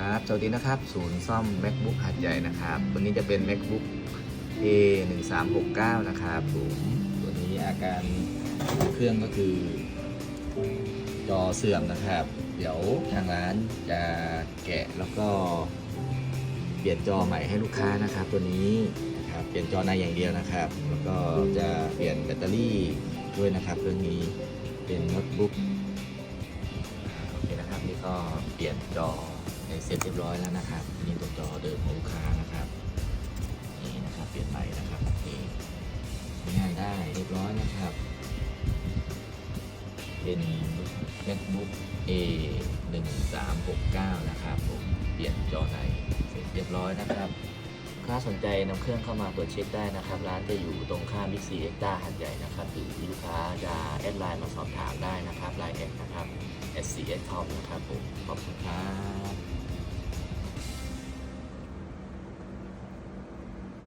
ครับ สวัสดีนะครับ ศูนย์ซ่อม macbook หัดใหญ่นะครับ ตัวนี้จะเป็น macbook a 1 3 6 9นะครับผมตัวนี้อาการเครื่องก็คือ จอเสื่อมนะครับ เดี๋ยวทางร้านจะแกะแล้วก็เปลี่ยนจอใหม่ให้ลูกค้านะครับ ตัวนี้นะครับเปลี่ยนจอในอย่างเดียวนะครับ แล้วก็จะเปลี่ยนแบตเตอรี่ด้วยนะครับเครื่องนี้เป็นโน้ตบุ๊กโอเคนะครับนี่ก็เปลี่ยนจอ เสร็จเรียบร้อยแล้วนะครับนี่ตัวจอเดิมของลูกค้านะครับนี่นะครับเปลี่ยนใหม่นะครับนี่ใช้งานได้เรียบร้อยนะครับ เป็น MacBook A 1 3 6 9นะครับผมเปลี่ยนจอในเสร็จเรียบร้อยนะครับถ้าสนใจนำเครื่องเข้ามาตรวจเช็คได้นะครับ ร้านจะอยู่ตรงข้ามบิ๊กซีเอ็กต้าหัดใหญ่นะครับหรือลูกค้าจะแอดไลน์มาสอบถามได้นะครับไลน์แอดนะครับ s c s top นะครับผมขอบ